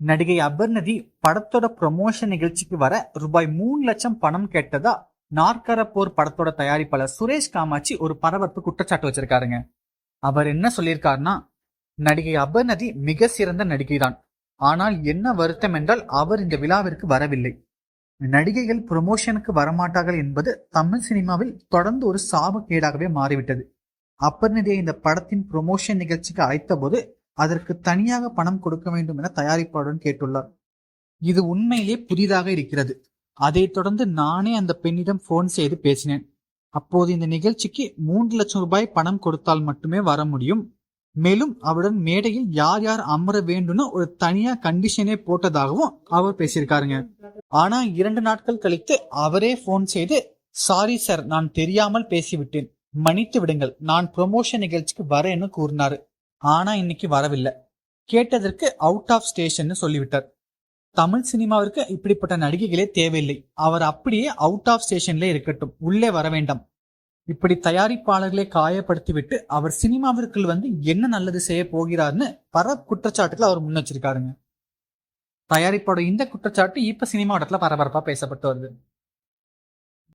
நடிகை அபர்ணதி படத்தோட ப்ரொமோஷன் நிகழ்ச்சிக்கு வர ரூபாய் மூணு லட்சம் பணம் கேட்டதா நாற்கர போர் படத்தோட தயாரிப்பாளர் சுரேஷ் காமாட்சி ஒரு பரபரப்பு குற்றச்சாட்டு வச்சிருக்காருங்க. அவர் என்ன சொல்லியிருக்காருன்னா நடிகை அபர்ணதி மிக சிறந்த நடிகை தான் ஆனால் என்ன வருத்தம் என்றால் அவர் இந்த விழாவிற்கு வரவில்லை. நடிகைகள் ப்ரொமோஷனுக்கு வரமாட்டார்கள் என்பது தமிழ் சினிமாவில் தொடர்ந்து ஒரு சாபக்கேடாகவே மாறிவிட்டது. அபர்ணதியை இந்த படத்தின் ப்ரொமோஷன் நிகழ்ச்சிக்கு அழைத்த போது அதற்கு தனியாக பணம் கொடுக்க வேண்டும் என தயாரிப்பாளருடன் கேட்டுள்ளார். இது உண்மையிலே புதிதாக இருக்கிறது. அதைத் தொடர்ந்து நானே அந்த பெண்ணிடம் போன் செய்து பேசினேன். அப்போது இந்த நிகழ்ச்சிக்கு மூன்று லட்சம் ரூபாய் பணம் கொடுத்தால் மட்டுமே வர முடியும். மேலும் அவருடன் மேடையில் யார் யார் அமர வேண்டும்னு ஒரு தனியா கண்டிஷனே போட்டதாகவும் அவர் பேசியிருக்காருங்க. ஆனா இரண்டு நாட்கள் கழித்து அவரே போன் செய்து சாரி சார் நான் தெரியாமல் பேசிவிட்டேன். மன்னித்து விடுங்கள். நான் ப்ரொமோஷன் நிகழ்ச்சிக்கு வரேன்னு கூறினாரு. ஆனா இன்னைக்கு வரவில்லை. கேட்டதற்கு அவுட் ஆஃப் ஸ்டேஷன் சொல்லிவிட்டார். தமிழ் சினிமாவிற்கு இப்படிப்பட்ட நடிகைகளே தேவையில்லை. அவர் அப்படியே அவுட் ஆஃப் ஸ்டேஷன்ல இருக்கட்டும். உள்ளே வர வேண்டாம். இப்படி தயாரிப்பாளர்களை காயப்படுத்திவிட்டு அவர் சினிமாவிற்குள் வந்து என்ன நல்லது செய்ய போகிறார்னு பல குற்றச்சாட்டுகள் அவர் முன் வச்சிருக்காருங்க. தயாரிப்போட இந்த குற்றச்சாட்டு இப்ப சினிமா இடத்துல பரபரப்பா பேசப்பட்டு வருது.